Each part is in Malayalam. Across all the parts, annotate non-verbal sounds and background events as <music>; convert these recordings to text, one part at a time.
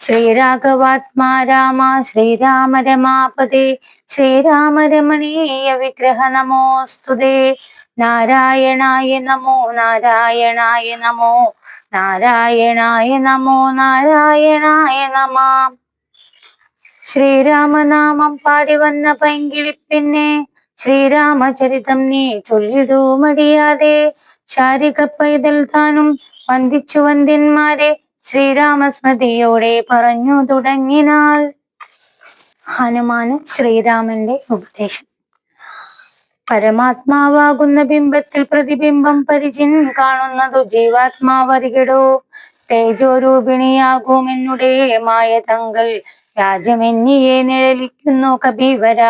ശ്രീരാഘവാത്മാ രാമ ശ്രീരാമ രമാപതി ശ്രീരാമ രമണീയ വിഗ്രഹ നമോസ്തുതേ. നാരായണായ നമോ നാരായണായ നമോ നാരായണായ നമോ നാരായണായ നമ. ശ്രീരാമനാമം പാടി വന്ന പൈങ്കിളിപ്പിന്നെ ശ്രീരാമചരിതം നീ ചൊല്ലിടൂ മടിയാതെ ശാരിക പൈതൽ താനും വന്ദിച്ചു വന്ദ്യന്മാരെ ശ്രീരാമസ്മൃതിയോടെ പറഞ്ഞു തുടങ്ങിനാൽ. ഹനുമാന് ശ്രീരാമന്റെ ഉപദേശം. പരമാത്മാവാകുന്ന ബിംബത്തിൽ പ്രതിബിംബം പരിചിൻ കാണുന്നതു ജീവാത്മാവരികടോ എന്നുടേ മായ തങ്കൾ രാജമെന്നിയെ നിഴലിക്കുന്നു കബീവര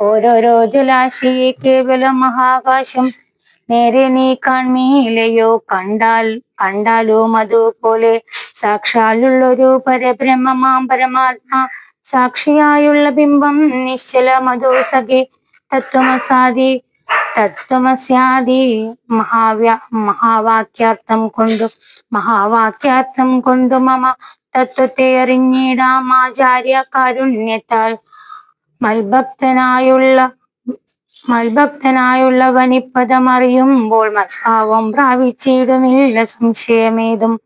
ഓരോരോ ജലാശയെ കേവലം മഹാകാശം. നേരെ നീ കാൺമീലയോ കണ്ടാൽ കണ്ടാലും അതുപോലെ സാക്ഷാലുള്ളൊരു പരബ്രഹ്മമാം പരമാത്മാ സാക്ഷിയായുള്ള ബിംബം നിശ്ചല മധോ സഖി തത്വമസാദി തത്വമസ്യാദി മഹാവ്യ മഹാവാക്യാർത്ഥം കൊണ്ടു മഹാവാക്യാർത്ഥം കൊണ്ടു മമ തത്വത്തെ അറിഞ്ഞിടാം ആചാര്യ കാരുണ്യത്താൽ മൽഭക്തനായുള്ള മൽഭക്തനായുള്ളവനിപ്പതമറിയുമ്പോൾ മത്ഭാവം പ്രാപിച്ചിടുമില്ല സംശയമേതും.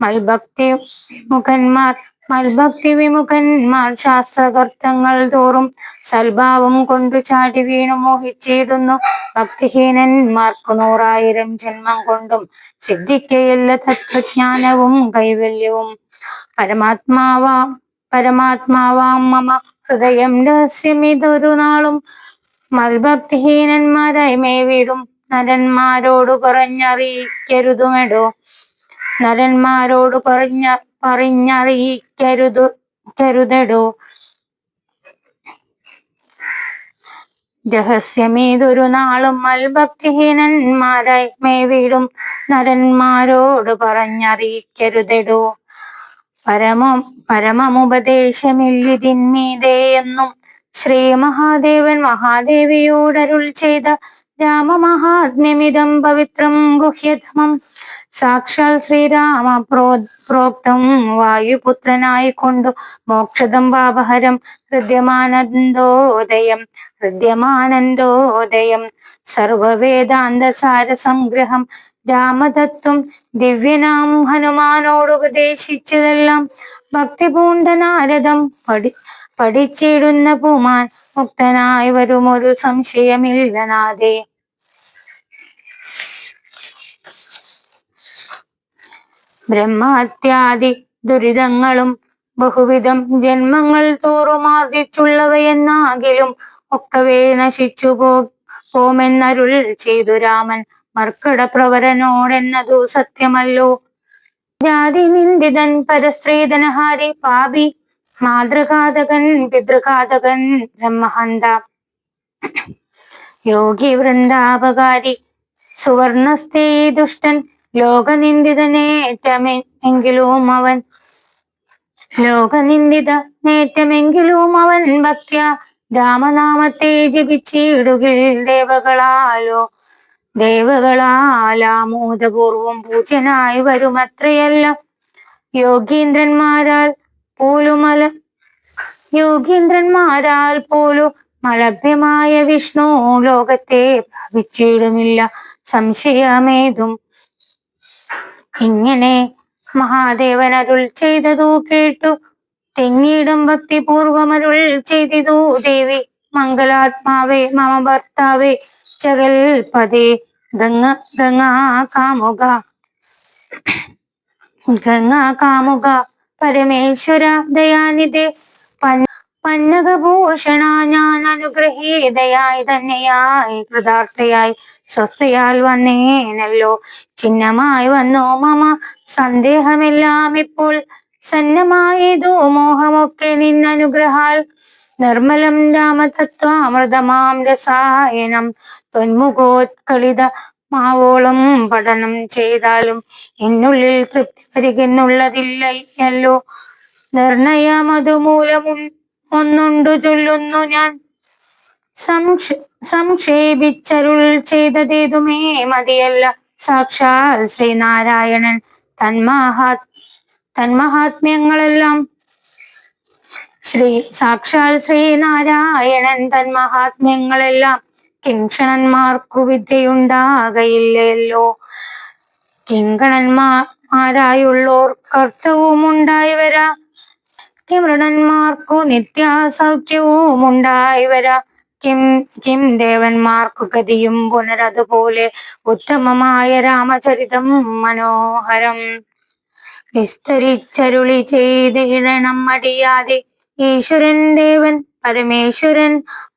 മൽഭക്തി വിമുഖന്മാർ മൽഭക്തി വിമുഖന്മാർ ശാസ്ത്രകർത്തങ്ങൾ തോറും സൽഭാവം കൊണ്ടു ചാടി വീണു മോഹിച്ചിടുന്നു ഭക്തിഹീനന്മാർക്കു നൂറായിരം ജന്മം കൊണ്ടും സിദ്ധിക്കയില്ല തത്വജ്ഞാനവും കൈവല്യവും. പരമാത്മാവാ പരമാത്മാവാം മമ ഹൃദയം രഹസ്യമിതൊരു നാളും. മൽഭക്തിഹീനന്മാരായി മേവിടും. നരന്മാരോട് പറഞ്ഞറിയിക്കരുതുമെടോ. നരന്മാരോട് പറഞ്ഞ പറഞ്ഞറിയിക്കരുതു കരുതടോ? രഹസ്യമേതൊരു നാളും മൽഭക്തിഹീനന്മാരായി മേവിടും. നരന്മാരോട് പറഞ്ഞറിയിക്കരുതടോ? പരമം പരമമുപദേശമില്ലിതിന്മീതേ എന്നും ശ്രീ മഹാദേവൻ മഹാദേവിയോടരുൾ ചെയ്ത രാമമഹാത്മ്യമിതം പവിത്രം ഗുഹ്യതമം സാക്ഷാൽ ശ്രീരാമ പ്രോ പ്രോക്തം വായുപുത്രനായി കൊണ്ടു മോക്ഷദം പാപഹരം ഹൃദ്യമാനന്ദോദയം ഹൃദ്യമാനന്ദോദയം. സർവവേദാന്ത സാര സംഗ്രഹം രാമതത്വം ദിവ്യനാം ഹനുമാനോട് ഉപദേശിച്ചതെല്ലാം ഭക്തിപൂണ്ട നാരദം പഠി പഠിച്ചിടുന്ന പൂമാൻ മുക്തനായി വരുമൊരു സംശയമില്ല നാദേ ബ്രഹ്മഹത്യാദി ദുരിതങ്ങളും ബഹുവിധം ജന്മങ്ങൾ തോറും ആർജിച്ചുള്ളവയെന്നാകിലും ഒക്കവേ നശിച്ചു പോ പോമെന്നരുൾ ചെയ്തു രാമൻ മർക്കട പ്രവരനോടെന്നതു സത്യമല്ലോ. ജാതി നിന്ദിതൻ പരസ്ത്രീധനഹാരി പാപി മാതൃഘാതകൻ പിതൃഘാതകൻ ബ്രഹ്മഹന്ത. യോഗി വൃന്ദാപകാരി സുവർണസ്ഥേ ദുഷ്ടൻ ലോകനിന്ദിതനേറ്റമെങ്കിലും അവൻ. ലോകനിന്ദിത നേറ്റമെങ്കിലും അവൻ ഭക്യ. രാമനാമത്തെ ജപിച്ചിടുകിൽ ദേവകളാലോ. ദേവകളാലാമോദപൂർവം പൂജനായി വരുമത്രയല്ല. യോഗീന്ദ്രന്മാരാൽ പോലുമല യോഗീന്ദ്രന്മാരാൽ പോലും മലഭ്യമായ വിഷ്ണു ലോകത്തെ പ്രാപിച്ചിടുമില്ല. സംശയമേതും ഇങ്ങനെ മഹാദേവൻ അരുൾ ചെയ്തതു കേട്ടു. തെങ്ങിയിടും ഭക്തിപൂർവമരുൾ ചെയ്തിതു ദേവി. മംഗലാത്മാവേ മമ ഭർത്താവേ ചകൽ പതേ ഗംഗ ഗംഗാ കാമുക. കാമുക പരമേശ്വര ദയാനിധി. പന്നകഭൂഷണ ഞാൻ അനുഗ്രഹീതയായി തന്നെയായി കൃതാർത്ഥയായി സ്വസ്ഥയാൽ വന്നേനല്ലോ. ചിഹ്നമായി വന്നോ മമ? സന്ദേഹമെല്ലാം ഇപ്പോൾ സന്നമായതോ? മോഹമൊക്കെ നിന്നനുഗ്രഹാൽ നിർമ്മലം രാമതത്വാമൃതമാം രസായനം. തൊന്മുഖോത്കളിത മാവോളം പഠനം ചെയ്താലും എന്നുള്ളിൽ തൃപ്തി വരികെന്നുള്ളതില്ലല്ലോ നിർണയം അതുമൂലം ഒന്നുണ്ടു ചൊല്ലുന്നു ഞാൻ. സംക്ഷ സംക്ഷേപിച്ചരുൾ ചെയ്തതേതുമേ മതിയല്ല. സാക്ഷാൽ ശ്രീനാരായണൻ തന്മഹാ തന്മഹാത്മ്യങ്ങളെല്ലാം. ശ്രീ സാക്ഷാൽ ശ്രീനാരായണൻ തന്മഹാത്മ്യങ്ങളെല്ലാം. കിങ്കണന്മാർക്കു വിദ്യയുണ്ടാകയില്ലല്ലോ. കിങ്കണന്മാരായുള്ളോർ കർത്തവും ഉണ്ടായി വരാ. കിമൃണന്മാർക്കു നിത്യാസൗഖ്യവും ഉണ്ടായി വരാ. കിം കിം ദേവന്മാർക്കു ഗതിയും പുനരതുപോലെ ഉത്തമമായ രാമചരിതം മനോഹരം. വിസ്തരിച്ചരുളി ചെയ്ത് ഇഴണം അടിയാതെ ഈശ്വരൻ ദേവൻ പരമേശ്വരൻ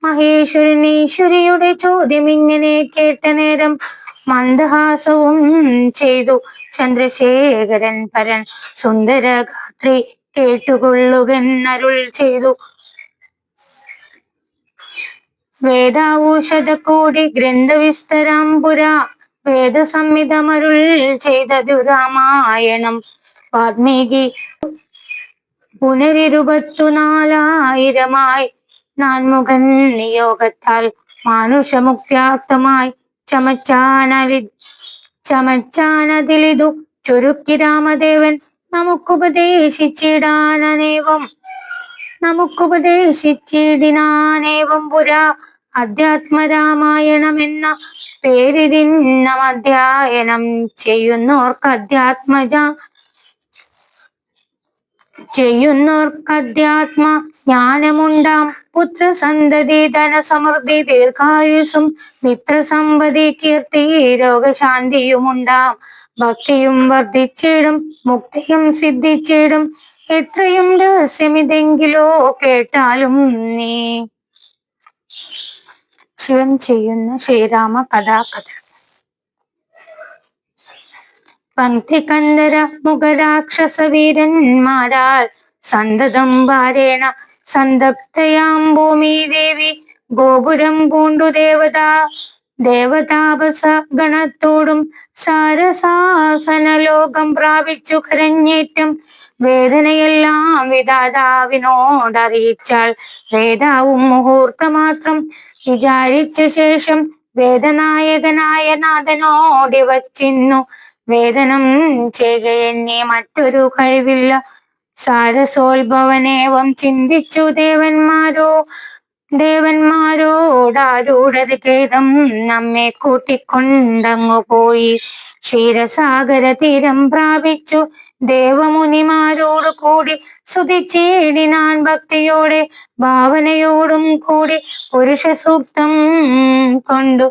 മഹേശ്വരൻ ഈശ്വരിയുടെ ചോദ്യം ഇങ്ങനെ കേട്ട നേരം മന്ദഹാസവും ചെയ്തു. ചന്ദ്രശേഖരൻ പരൻ സുന്ദരഗാത്രി കേട്ടുകൊള്ളുകെന്നരുൾ ചെയ്തു. വേദാവൂഷധ ഗ്രന്ഥവിസ്തരാംപുര. വേദസംഹിതമരുൾ ചെയ്തതു രാമായണം. വാത്മീകി പുനരിരുപത്തുനാലായിരമായി നാൻമുഖൻ നിയോഗത്താൽ മാനുഷമുക്തിയാർത്ഥമായി ചമച്ചാനലി ചമച്ചാനതിലിതു ചുരുക്കി രാമദേവൻ. നമുക്കുപദേശിച്ചിടാനേവം നമുക്കുപദേശിച്ചിടിനാനേവം പുരാ അധ്യാത്മരാമായണമെന്ന പേരിതിന്നം അധ്യയനം ചെയ്യുന്നോർക്ക് അധ്യാത്മജ ചെയ്യുന്നോർക്കധ്യാത്മ ജ്ഞാനമുണ്ടാം. പുത്രസന്തതി ധനസമൃദ്ധി ദീർഘായുസും മിത്രസമ്പതി കീർത്തി രോഗശാന്തിയുമുണ്ടാം. ഭക്തിയും വർദ്ധിച്ചിടും മുക്തിയും സിദ്ധിച്ചിടും. എത്രയും രഹസ്യമിതെങ്കിലോ കേട്ടാലും നീ ശിവൻ ചെയ്യുന്ന ശ്രീരാമ കഥാകഥ. പങ്ക്തികന്ധര മുഖരാക്ഷസ വീരന്മാരാൽ സന്തതം വാരേണ സന്തപ്തയാം ഭൂമി ദേവി ഗോപുരം പൂണ്ടു ദേവത. ദേവതാപസ ഗണത്തോടും സാരസാസന ലോകം പ്രാപിച്ചു കരഞ്ഞേറ്റം വേദനയെല്ലാം വിധാതാവിനോടറിയിച്ചാൽ വേദാവും മുഹൂർത്തമാത്രം വിചാരിച്ച ശേഷം വേദനായകനായ നാഥനോടി വച്ചിന്നു വേദനം ചെയ്യുകയെന്നെ മറ്റൊരു കഴിവില്ല. സാരസോത്ഭവനേവം ചിന്തിച്ചു ദേവന്മാരോ ദേവന്മാരോടാരൂഢത് ഖേദം നമ്മെ കൂട്ടിക്കൊണ്ടങ്ങു പോയി. ക്ഷീരസാഗര തീരം പ്രാപിച്ചു. ദേവമുനിമാരോട് കൂടി സ്തുതിച്ചേടിനാൻ ഭക്തിയോടെ ഭാവനയോടും കൂടി പുരുഷ സൂക്തം കൊണ്ടു.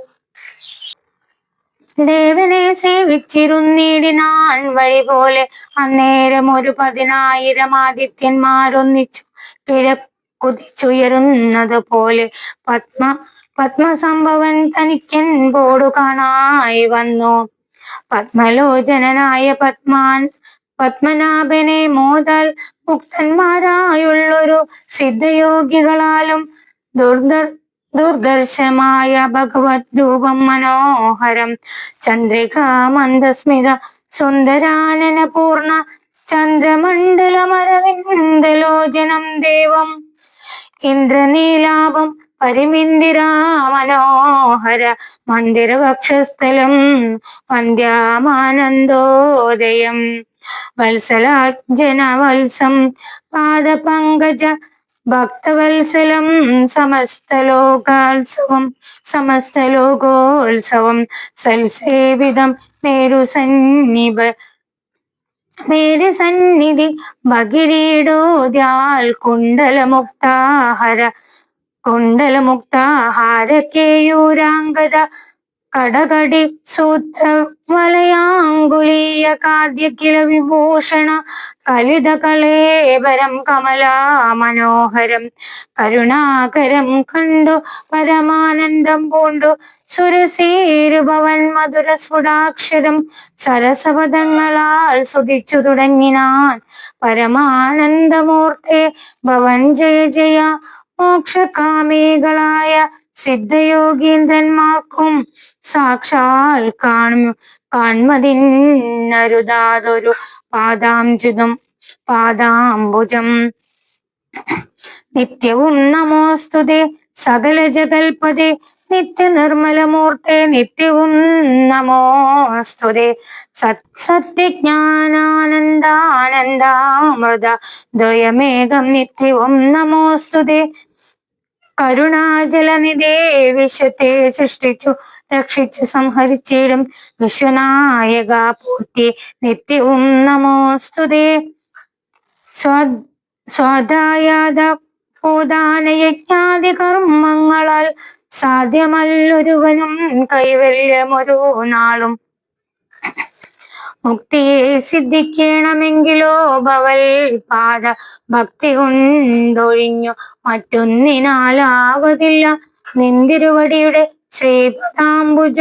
ദേവനെ സേവിച്ചിരുന്നിടിനാൻ വഴി പോലെ അന്നേരം ഒരു പതിനായിരം ആദിത്യന്മാരൊന്നിച്ചു കിഴക്കുതിച്ചുയരുന്നത് പോലെ പത്മ പത്മസംഭവൻ തനിക്കൻ ബോർഡു കാണായി വന്നു. പത്മലോചനായ പത്മാൻ പത്മനാഭനെ മോദാൽ മുക്തന്മാരായുള്ളൊരു സിദ്ധയോഗികളാലും ദുർദർ ദുർദർശമായ ഭഗവത് രൂപം മനോഹരം. ചന്ദ്രിക മന്ദസ്മിത സുന്ദരാനന പൂർണ ചന്ദ്രമണ്ഡലമരവിന്ദലോചനം ദേവം. ഇന്ദ്രനീലാപം പരിമിന്ദിരാ മനോഹര മന്ദിരവക്ഷസ്ഥലം വന്ധ്യാമാനന്ദോദയം വത്സലാജന വത്സം പാദപങ്കജ ഭക്തവത്സലം സമസ്തലോകാത്സവം സമസ്തലോകോത്സവം സൽസേവിതം മേരു സന്നിഭ മേരു സന്നിധി ഭഗിരീടോദ്യാൽ കുണ്ടലമുക്താഹര കുണ്ടലമുക്താഹാര കേയൂരാംഗത കടകടി സൂത്ര വലയാങ്കുലീയ കാദ്യകില കില വിഭൂഷണ കലിത കളേവരം കമലാ മനോഹരം. കരുണാകരം കണ്ടു പരമാനന്ദം പൂണ്ടു. സുരസീരുഭവൻ മധുര സ്ഫുടാക്ഷരം സരസപദങ്ങളാൽ സ്തുതിച്ചു തുടങ്ങിനാൻ. പരമാനന്ദമൂർത്തെ ഭവൻ ജയ ജയ മോക്ഷകാമികളായ സിദ്ധയോഗീന്ദ്രന്മാർക്കും സാക്ഷാൽ കാണു. കാൺമതിന്നരുതാതൊരു പാദാംജുതം പാദാംബുജം. നിത്യവും നമോസ്തുതേ സകല ജഗൽപതേ നിത്യ നിർമ്മലമൂർത്തെ നിത്യവും നമോസ്തുതേ. സത് സത്യജ്ഞാനാനന്ദാനന്ദാമൃത ദ്വയമേകം നിത്യവും നമോസ്തുതേ. കരുണാജലനിധേ വിശ്വത്തെ സൃഷ്ടിച്ചു രക്ഷിച്ചു സംഹരിച്ചിടും വിശ്വനായക പൂർത്തി നിത്യവും. നമോസ്തുതേ സ്വ സ്വദായാത പോദാനയജ്ഞാതി കർമ്മങ്ങളാൽ സാധ്യമല്ലൊരുവനും കൈവല്യമൊരു നാളും. മുക്തിയെ സിദ്ധിക്കണമെങ്കിലോ ഭവൽ പാദ ഭക്തി കൊണ്ടൊഴിഞ്ഞു. മറ്റൊന്നിനാലാവതില്ല. നിന്തിരുവടിയുടെ ശ്രീപദാംബുജ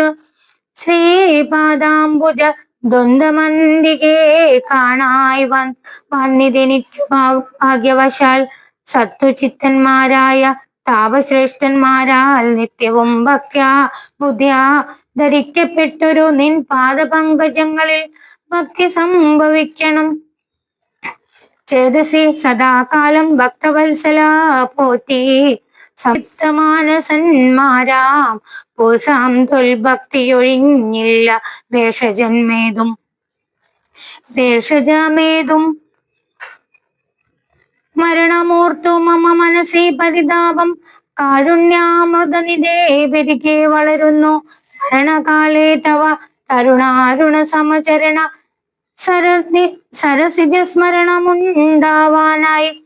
ശ്രീപാദാംബുജ ദ്വന്ദ്മന്തികെ കാണായി വൻ വന്നിതെനിക്കു ഭാഗ്യവശാൽ സത്വചിത്തന്മാരായ താപശ്രേഷ്ഠന്മാരാൽ നിത്യവും ഭക്യാ ബുദ്ധ്യാ ധരിക്കപ്പെട്ടൊരു നിൻ പാദപങ്കജങ്ങളിൽ ഭക്തി സംഭവിക്കണം ചേതസി സദാകാലം ഭക്തവത്സല പോറ്റി. സംയുക്തമാനസന്മാരാം പൂസാം തൊൽഭക്തിയൊഴിഞ്ഞില്ല വേഷജന്മേതും വേഷജമേതും മരണമൂർത്തു മമ മനസ്സി പരിതാപം. കാരുണ്യാമൃതനിധേ പെരുകെ വളരുന്നു. മരണകാലേ തവ തരുണാരുണ സമചരണ സരസി സരസിജ സ്മരണമുണ്ടാവാനായി.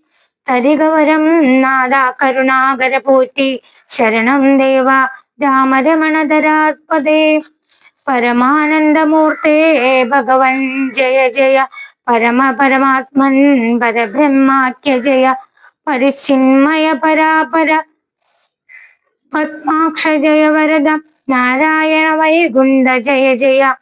തരികവരം നാദ കരുണാകര പോറ്റി ശരണം ദേവ രാമരമണധരാത്പദേ പരമാനന്ദമൂർത്തേ ഭഗവൻ ജയ ജയ. പരമ പരമാത്മൻ പരബ്രഹ്മാക്യ ജയ. പരിചിന്മയ പരാപര പത്മാക്ഷ ജയ വരദ. നാരായണ വൈകുണ്ഠ ജയ ജയ.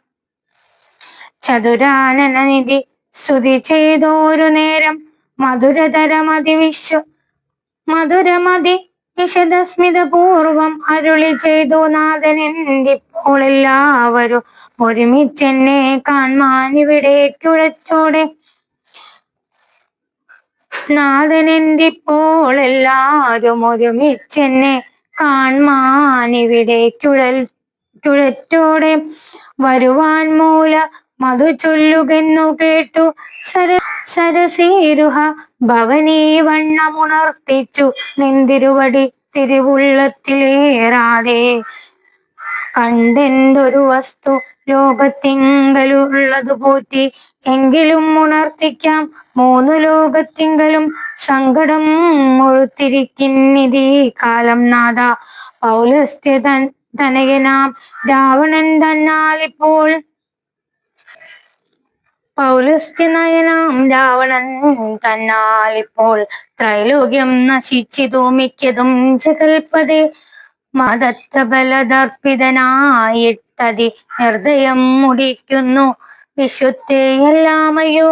ചതുരാനനനിധി സ്തുതി ചെയ്തോരു നേരം. മധുരതരമതി വിശ്വ മധുരമതി വിശദസ്മിത പൂർവം അരുളി ചെയ്തു നാഥനെന്തിപ്പോൾ എല്ലാവരും ഒരുമിച്ചെന്നെ കാൺമാൻ ഇവിടെ കുഴച്ചോടെ നാഥനെന്തിപ്പോൾ എല്ലാരും ഒരുമിച്ചെന്നെ കാൺമാൻ ഇവിടെ കുഴൽ കുഴറ്റോടെ വരുവാൻ മൂല മധു ചൊല്ലുകെന്നു കേട്ടു. സര സരസീരുഹ ഭവനീ വണ്ണമുണർത്തിച്ചു. നിന്തിരുവടി തിരുവുള്ളത്തിലേറാതെ. കണ്ടെന്തൊരു വസ്തു ലോകത്തിങ്കലുള്ളതു പോറ്റി. എങ്കിലും ഉണർത്തിക്കാം മൂന്നു ലോകത്തിങ്കലും. സങ്കടം മുഴുത്തിരിക്കുന്നിതീ കാലം നാഥ. പൗലസ്ത്യ തൻ തനയനാം രാവണൻ തന്നാലിപ്പോൾ പൗലസ്ത്യനയനാം രാവണൻ തന്നാൽ ഇപ്പോൾ ത്രൈലോക്യം നശിച്ചിതു മിക്കതും ജഗൽപതേ. മതത്വ ബലദർപ്പിതനായിട്ടതി ഹൃദയം മുടിക്കുന്നു വിശുദ്ധയെല്ലാമയോ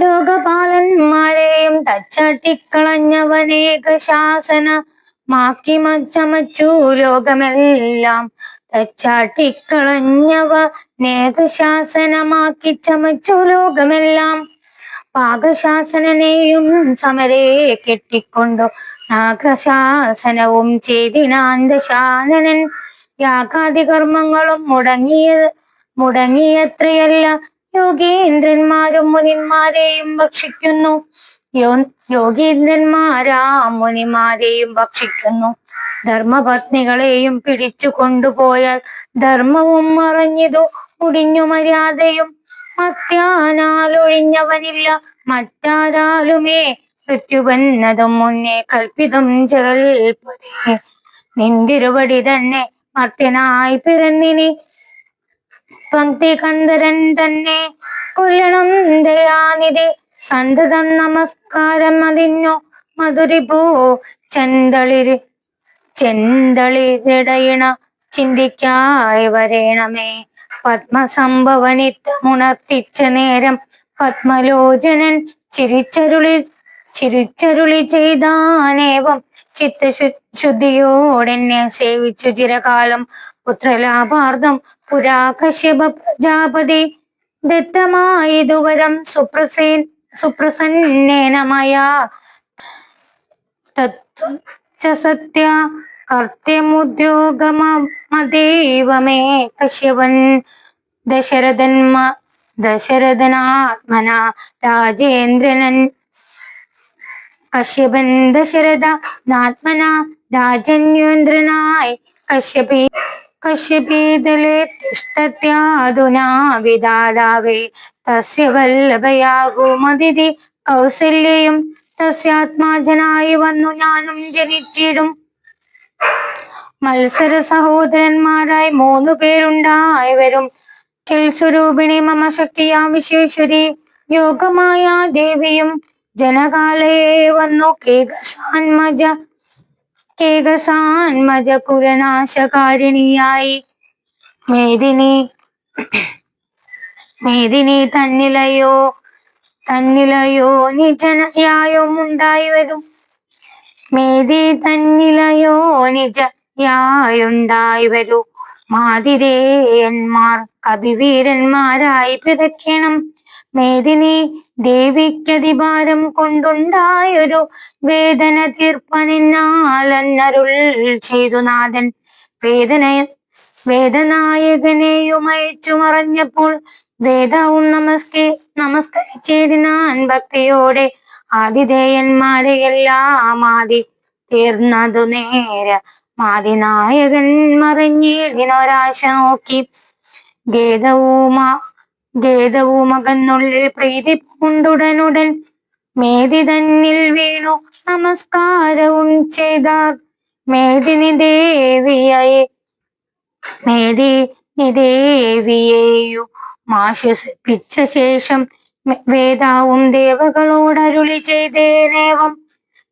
ലോകപാലന്മാരെയും തച്ചാട്ടിക്കളഞ്ഞവനേക ശാസന മാക്കി മച്ചമച്ചു ലോകമെല്ലാം. തച്ചാട്ടിക്കളഞ്ഞവ നേകശാസനമാക്കി ചമച്ചു ലോകമെല്ലാം. പാകശാസനനെയും സമരെ കെട്ടിക്കൊണ്ടു നാഗശാസനവും ചെയ്തിനാന്തശാനനൻ യാഗാദി കർമ്മങ്ങളും മുടങ്ങിയ മുടങ്ങിയത്രയല്ല. യോഗീന്ദ്രന്മാരും മുനിന്മാരെയും ഭക്ഷിക്കുന്നു. യോഗീന്ദ്രന്മാരാ മുനിമാരെയും ഭക്ഷിക്കുന്നു. ധർമ്മപത്നികളെയും പിടിച്ചു കൊണ്ടുപോയാൽ ധർമ്മവും മറഞ്ഞിതു കുടിഞ്ഞു മര്യാദയും. മത്യാനാലൊഴിഞ്ഞവനില്ല മറ്റാരാലുമേ. മൃത്യുവന്നതും മുന്നേ കൽപ്പിതം ജഗൽപതേ നിന്തിരുവടി തന്നെ മർത്യനായി പിറന്നിനി. പങ്ക്തികന്ധരൻ തന്നെ കൊല്ലണം ദയാനിധി. സന്തതം നമസ്കാരം അതിന്നോ. മധുരിപോ ചെന്തളിര് ചെന്തളിരിടയിണ ചിന്തിക്കായി വരേണമേ. പത്മസംഭവനിത്തമുണർത്തിച്ച നേരം പത്മലോചനൻ ചിരിച്ചരുളി ചിരിച്ചരുളി ചെയ്താനേവം. ചിത്തശു ശുദ്ധിയോടെന്നെ സേവിച്ചു ചിരകാലം. പുത്രലാഭാർത്ഥം പുരാ കശ്യപ പ്രജാപതി ദത്തമായതുവരം സുപ്രസേ സുപ്രസന്നേനമയ. തത്വ സത്യ കർത്യമുദ്യോഗമദേവ കശ്യവൻ ദശരഥന്മ ദശരഥനാത്മന രാജേന്ദ്രനൻ കശ്യപൻ ദശരഥ നാത്മന രാജന്യേന്ദ്രനായി കശ്യപി കശ്യപീതലെ തിഷ്ടത്യാധുനാ വിദാതാവേ തസ്യ വല്ലഭയാകുമതിഥി കൗസല്യയും തസ്യാത്മാജനായി വന്നു. ഞാനും ജനിച്ചിടും. മത്സര സഹോദരന്മാരായി മൂന്നു പേരുണ്ടായി വരും. സ്വരൂപിണി മമ ശക്തിയാം വിശ്വേശ്വരി യോഗമായ ദേവിയും ജനകാലയെ വന്നു. കേകസാൻമജ കേകസാൻമജ കുലനാശകാരിണിയായി. മേദിനി മേദിനി തന്നിലയോ? തന്നിലയോ നിജനയായോ ഉണ്ടായി വരും. മേദി തന്നിലയോ നിജയായുണ്ടായി വരൂ. മാതിരേയന്മാർ കവിവീരന്മാരായി പിറക്കണം. മേദിനി ദേവിക്കതിഭാരം കൊണ്ടുണ്ടായൊരു വേദന തീർപ്പനിന്നാലന്നരുൾ ചെയ്തു നാഥൻ. വേദന വേദനായകനെയുമയച്ചു മറഞ്ഞപ്പോൾ വേദവും നമസ്കേ നമസ്കരിച്ചിരുന്നാൻ ഭക്തിയോടെ ആതിഥേയന്മാരെ എല്ലാം ആദി തീർന്നതു നേര മാതിനായകൻ മറിഞ്ഞിടിനൊരാശ നോക്കി. ഗേദവുമ ഗേദവുമകന്നുള്ളിൽ പ്രീതി പൂണ്ടുടനുടൻ മേതി തന്നിൽ വീണു. നമസ്കാരവും ചെയ്താർ മേദിനി ദേവിയായി മേദിനി ദേവിയെയു ആശ്വസിപ്പിച്ച ശേഷം വേദാവും ദേവകളോടരുളി ചെയ്തേനേവം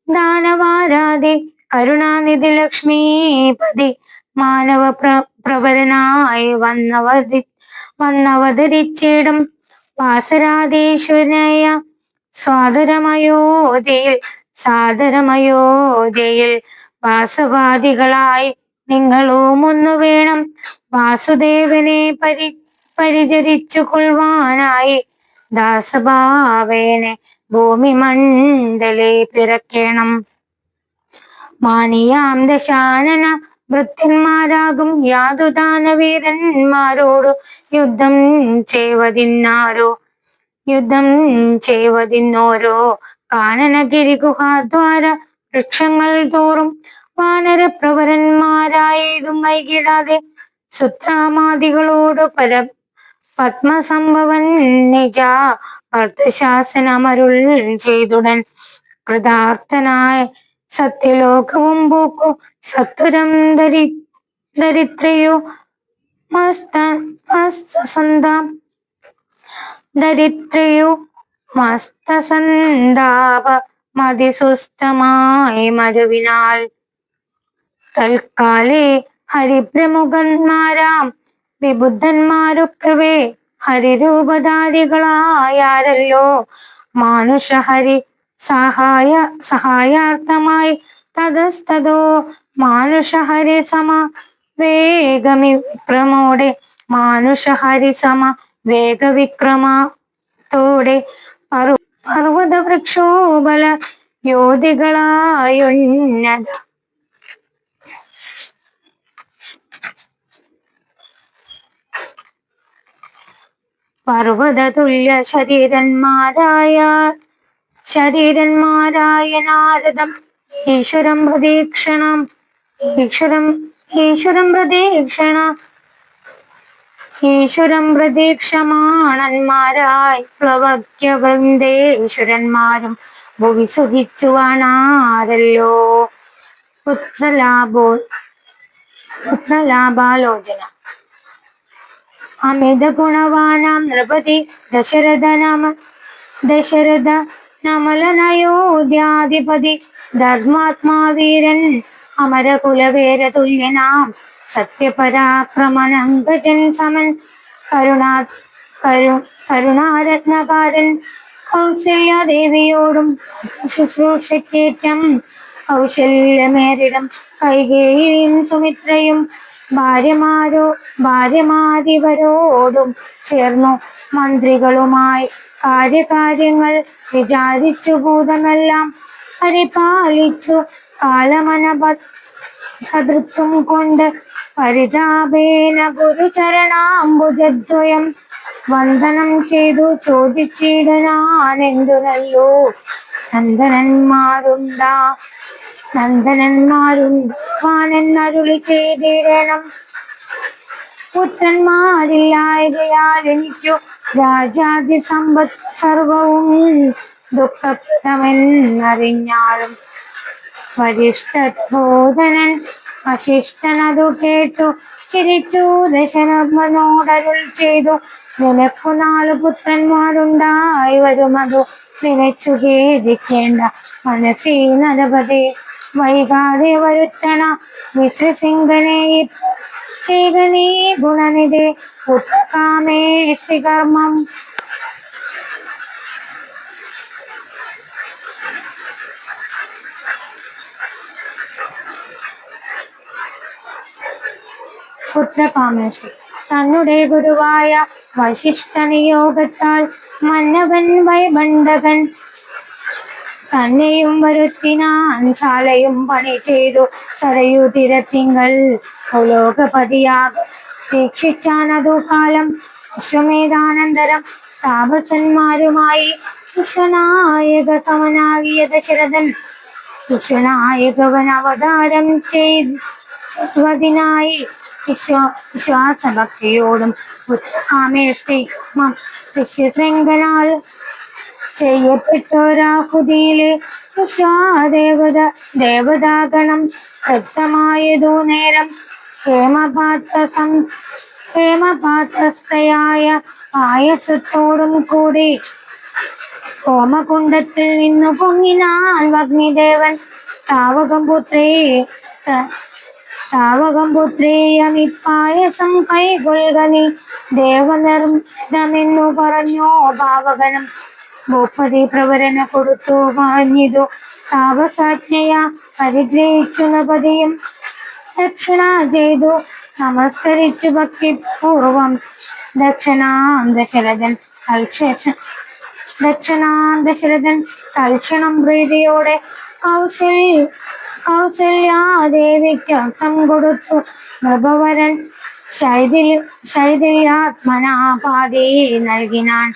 ദാനവാരാതെ കരുണാനിധി ലക്ഷ്മീപതി മാനവ പ്ര പ്രവരനായി വന്നവതി വന്നവതരിച്ചിടും. വാസരാധീശ്വരനായ സ്വാതരമയോധ്യയിൽ സാദരമയോധ്യയിൽ വാസവാദികളായി നിങ്ങളും ഒന്നു വേണം വാസുദേവനെ പരി പരിചരിച്ചു കൊള്ളുവാനായി ദാസഭാവേനെ ഭൂമി മണ്ഡലേ പിറക്കണം. മാനിയാം ദശാനന വൃത്തിന്മാരാകും യാതുദാന വീരന്മാരോട് യുദ്ധം ചെയ്വതിന്നാരോ? യുദ്ധം ചെയ്വതിന്നോരോ? കാനനഗിരി ഗുഹാദ്വാര വൃക്ഷങ്ങൾ തോറും വാനര പ്രവരന്മാരായതും വൈകിടാതെ സുത്രാമാദികളോട് പര പത്മസംഭവൻ നിജ അർത്ഥശാസനമരുൾ ചെയ്തുടൻ. കൃതാർത്ഥനായ സത്യലോകവും പോക്കു സത്വരം ധരി ദരിദ്രയോ മസ്ത ദരിദ്രയോ മസ്തസന്താപ മതിസുസ്ഥമായി മരുവിനാൽ തൽക്കാലേ ഹരിപ്രമുഖന്മാരാം വിബുദ്ധന്മാരൊക്കവേ ഹരിരൂപധാരികളായാരല്ലോ മാനുഷഹരി സഹായ സഹായാർത്ഥമായി തതസ്തതോ മാനുഷഹരി സമ വേഗമി വിക്രമോടെ മാനുഷഹരി സമ വേഗവിക്രമത്തോടെ പർവതവൃക്ഷോബല പർവത വൃക്ഷോബല യോധികളായുന്നത പർവത തുല്യ ശരീരന്മാരായ ശരീരന്മാരായ നാരദം ഈശ്വരം പ്രതീക്ഷണം ഈശ്വരം ഈശ്വരം പ്രതീക്ഷണ ഈശ്വരം പ്രതീക്ഷമാണന്മാരായി പ്ലവക്യ വൃന്ദേശ്വരന്മാരും ഭൂവി സുഖിച്ചു വാണാരല്ലോ പുത്രലാഭോ പുത്രലാഭാലോചന. അമിത ഗുണവാനാം നൃപതി ദശരഥ നാമ ദശരഥ നമലനയോധ്യാധിപതി ധർമാത്മാവീരൻ അമരകുലവേര തുല്യനാം സത്യപരാക്രമണങ്കജൻ സമൻ കരുണാ കരു കരുണാരത്നകാരൻ കൗസല്യദേവിയോടും ശുശ്രൂഷക്കേറ്റം കൗശല്യമേറിടം കൈകേയും സുമിത്രയും ഭാര്യമാരോ ഭാര്യമാതിവരോടും ചേർന്നു മന്ത്രികളുമായി കാര്യകാര്യങ്ങൾ വിചാരിച്ചു ഭൂതമെല്ലാം പരിപാലിച്ചു. കാലമന ഭൃത്വം കൊണ്ട് പരിതാപേന ഗുരുചരണാംബുജദ്വയം വന്ദനം ചെയ്തു ചോദിച്ചിടനാണെന്തു നല്ലോ നന്ദനന്മാരുണ്ടാ നന്ദനന്മാരുണ്ടാവാനെന്നരുളി ചെയ്തിടണം. പുത്രന്മാരില്ലായകയാൽ എനിക്കു രാജാതി സമ്പത്ത് സർവവും ദുഃഖപ്രദമെന്നറിഞ്ഞാലും വരിഷ്ഠോധനൻ വശിഷ്ഠനതു കേട്ടു. ചിരിച്ചു ദശരഥനോടരുൾ ചെയ്തു. നിനക്കു നാലു പുത്രന്മാരുണ്ടായി വരുമതു നിനച്ചു ഖേദിക്കേണ്ട മനസ്സീ നരപതി വൈകാതെ വരുത്തണ വിശ്വസിംഗനെ ചെയ്യുക നീ ഗുണനിധി ഉത്കാമേഷ്ടി കർമ്മം പുത്രകാമേഷ്ടി തന്നുടെ ഗുരുവായ വശിഷ്ഠ നിയോഗത്താൽ മന്നവൻ വൈബണ്ഡകൻ തന്നെയും വരുത്തിനാൻ ചാലയും പണി ചെയ്തു. സരയു തിരത്തിങ്കൽ ലോകപതിയാക ദീക്ഷിച്ചാനതു കാലം വിശ്വമേധാനന്തരം. താപസന്മാരുമായി വിശ്വനായക സമനാകിയ ദശരഥൻ വിശ്വനായകവൻ അവതാരം ചെയ്തതിനായി വിശ്വ വിശ്വാസഭക്തിയോടും ഉത്കാമേഷ്ടി വിശ്വശൃംഖലാൽ ചെയ്യപ്പെട്ടൊരാഹുതിയിലെ ഉഷാദേവത ദേവതാഗണം ശക്തമായതു നേരം ഹേമപാത്ര സം ഹേമപാത്രസ്ഥയായ ആയസത്തോടും കൂടി ഹോമകുണ്ടത്തിൽ നിന്നു പൊങ്ങിനാൽ അഗ്നിദേവൻ താവകം പുത്രേ താവകം പുത്രീയമിപ്പായസം കൈകൊള്ളുക നീ. ദേവനിർമ്മിതമെന്നു പറഞ്ഞോ ഭാവകനം ഭൂപതി പ്രവരന കൊടുത്തു മാഞ്ഞിതു താപസാജ്ഞയ പരിഗ്രഹിച്ചു നപതിയും ദക്ഷിണ ചെയ്തു നമസ്കരിച്ചു ഭക്തിപൂർവം. പൂർവം ദശരഥൻ തൽക്ഷ ദക്ഷിണാം ദശരഥൻ തൽക്ഷണം പ്രീതിയോടെ കൗശൽ കൗസല്യാദേവിക്ക് അർത്ഥം കൊടുത്തു. നൃപവരൻ ശൈഥിൽ ശൈഥില്യാത്മനാപാതി നൽകിനാൻ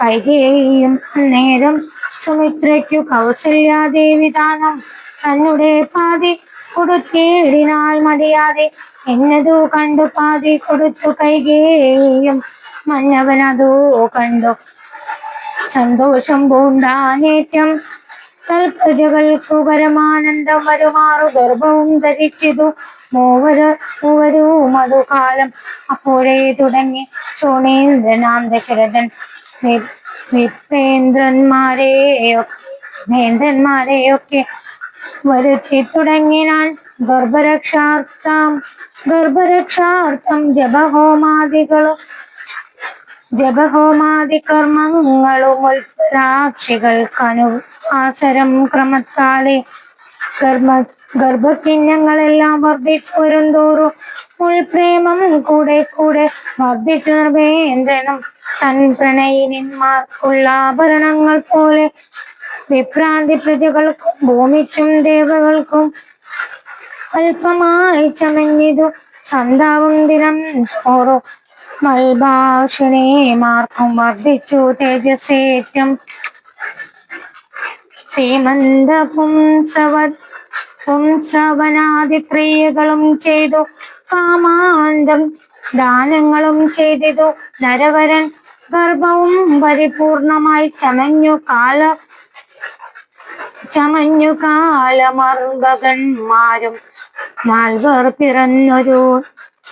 കൈകേയും നേരം സുമിത്രയ്ക്കു കൗസല്യാദേവി ദാനം തന്നെ പാതി കൊടുത്തേടിനാൽ മടിയാതെ എന്നതു കണ്ടു പാതി കൊടുത്തു കൈകേയും മന്നവനതോ കണ്ടു. സന്തോഷം പൂണ്ടാനേറ്റം കൽപ്രജകൾക്കു പരമാനന്ദം വരുമാറു ഗർഭവും ധരിച്ചിതു. മൂവര മൂവരൂ മധുകാലം. കാലം അപ്പോഴേ തുടങ്ങി ശോണീന്ദ്രനാം ദശരഥൻ വിപ്പേന്ദ്രന്മാരെയൊക്കെ വേന്ദ്രന്മാരെയൊക്കെ വരുത്തി തുടങ്ങിനാൻ ഗർഭരക്ഷാർത്ഥം ഗർഭരക്ഷാർത്ഥം ജപഹോമാദികളും ജപഹോമാദി കർമ്മങ്ങളും ഉത്രാക്ഷികൾക്കനു ആസരം ക്രമത്താലെ. ഗർഭ ഗർഭചിഹ്നങ്ങളെല്ലാം വർദ്ധിച്ചു വരുംതോറും ഉൾപ്രേമം കൂടെ കൂടെ വർദ്ധിച്ചു നിർവേന്ദ്രനും തൻ പ്രണയിനിന്മാർക്കുള്ള ആഭരണങ്ങൾ പോലെ വിഭ്രാന്തി പ്രജകൾക്കും ഭൂമിക്കും ദേവകൾക്കും അല്പമായി ചമഞ്ഞിതു സന്താവും ദിനം തോറും മൽഭാഷണേമാർക്കും വർദ്ധിച്ചു തേജസേറ്റം സീമന്ത പുംസവ പുംസവനാദി ക്രിയകളും ചെയ്തു. കാമാന്തം ദാനങ്ങളും ചെയ്തു നരവരൻ ഗർഭവും പരിപൂർണമായി ചമഞ്ഞു കാല ചമഞ്ഞു കാലമർഭകന്മാരും നാൽവർ പിറന്നൊരു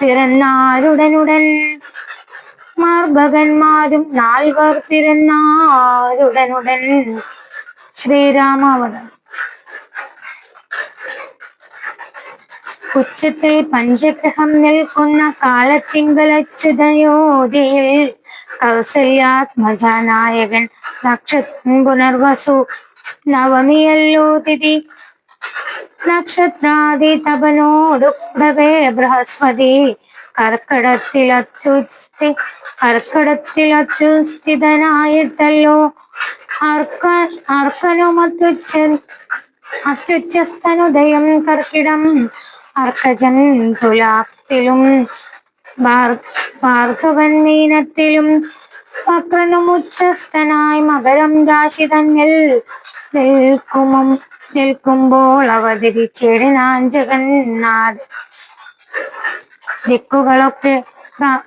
പിറന്നാരുടനുടൻ മാർഭകന്മാരും നാൽവർ പിറന്നാരുടനുടൻ. ശ്രീരാമാവതം ഉച്ചത്തിൽ പഞ്ചഗ്രഹം നിൽക്കുന്ന കാലത്തിങ്കലച്യുതയോതിയിൽ കൗസല്യാത്മജാനായകൻ നക്ഷത്രം പുനർവസു. നവമിയല്ലോ തിഥി. നക്ഷത്രാദി തപനോടു കൂടവേ ബൃഹസ്പതി. കർക്കടത്തിലത്യുസ്ഥി കർക്കടത്തിലത്യുസ്ഥിതനായിട്ടല്ലോ. അർക്ക അർക്കനുമത്യുച്ച അത്യുച്ചസ്തനുദയം കർക്കിടം. അർക്കജൻ തുലാത്തിലും ഭാർഗവൻ മീനത്തിലും വക്രനുമുച്ചസ്ഥനായി മകരം രാശി തന്നിൽ നിൽക്കുമം നിൽക്കുമ്പോൾ അവതരിച്ചിടാൻ ജഗന്നാഥ് ദിക്കുകളൊക്കെ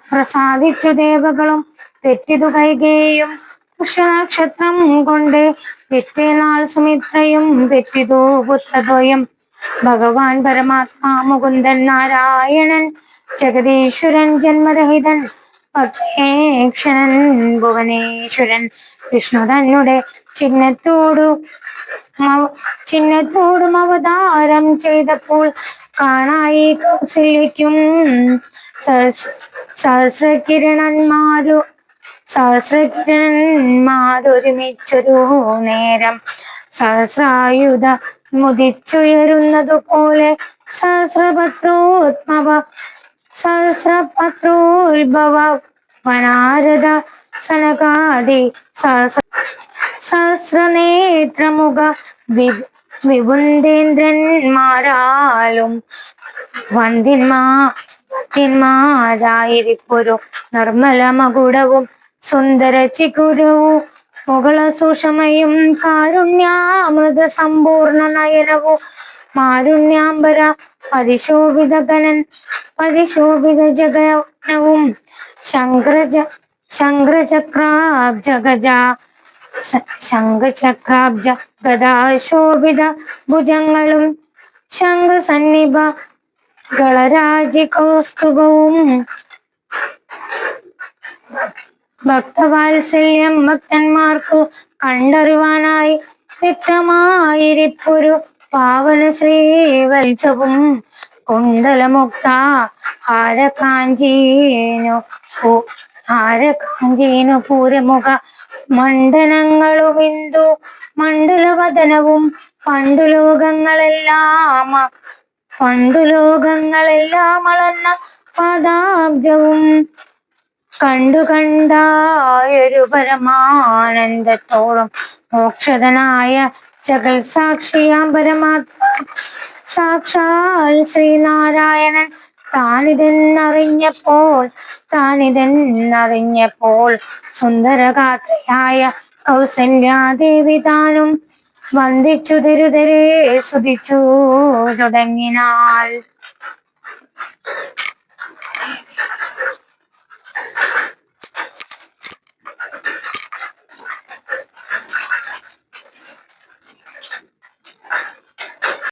പ്രസാദിച്ചു ദേവകളും തെറ്റിതു കൈകേയും പുഷ്യനക്ഷത്രം കൊണ്ട് പിറ്റേനാൾ സുമിത്രയും തെറ്റിതു പുത്രദ്വയം ഭഗവാൻ പരമാത്മാ മുകുന്ദൻ നാരായണൻ ജഗദീശ്വരൻ ജന്മരഹിതൻ ഭക്തേക്ഷണൻ ഭുവനേശ്വരൻ. വിഷ്ണു തന്നെ ചിഹ്നത്തോടു ചിഹ്നത്തോടും അവതാരം ചെയ്തപ്പോൾ കാണായി കൗസല്യക്കും സഹസ്രകിരണന്മാരു സഹസ്രകിരണന്മാരൊരുമിച്ചൊരു നേരം സഹസ്രായുധ മുദിച്ചുയരുന്നതുപോലെ സഹസ്രപത്രോത്മവ സഹസ്രപത്രോത്ഭവ വനാരദ സനകാദി സഹസ്ര സഹസ്രനേത്രമുഖ വി വിപുന്തേന്ദ്രന്മാരാലും വന്ദിന്മാ വന്ധ്യന്മാരായിരിപ്പൊരു നിർമ്മല മകുടവും സുന്ദര ചികുരവും മുകള സുഷമയും കാരുണ്യാമൃത സമ്പൂർണ നയനവും മാരുണ്യാംബര പരിശോഭിത ഗനൻ പരിശോഭിത ജഗനവും ശങ്കരജ ശങ്കരചക്രാബ്ജ ശംഖചക്രാബ്ജ ഗദാശോഭിത ഭുജങ്ങളും. ശംഖസന്നിഭ കളരാജികൗസ്തുഭവും ഭക്തവാത്സല്യം ഭക്തന്മാർക്കു കണ്ടറിവാനായി വ്യക്തമായിരിപ്പൊരു പാവന ശ്രീവത്സവും കുണ്ടലമുക്ത ഹാരകാഞ്ചീനു പൂരമുഖ മണ്ഡലങ്ങളു ബിന്ദു മണ്ഡലവദനവും പണ്ടു ലോകങ്ങളെല്ലാം പണ്ടു ലോകങ്ങളെല്ലാം അളന്ന പദാബ്ജവും കണ്ടു കണ്ടായൊരു പരമാനന്ദത്തോളം മോക്ഷതനായ ജഗൽ സാക്ഷിയാം പരമാത്മാ സാക്ഷാൽ ശ്രീനാരായണൻ താനിതെന്നറിഞ്ഞപ്പോൾ താനിതെന്നറിഞ്ഞപ്പോൾ സുന്ദരഗാത്രയായ കൗസല്യാദേവി താനും വന്ദിച്ചു തിരുതരെ സുതിച്ചു തുടങ്ങിനാൾ Yeah. <laughs>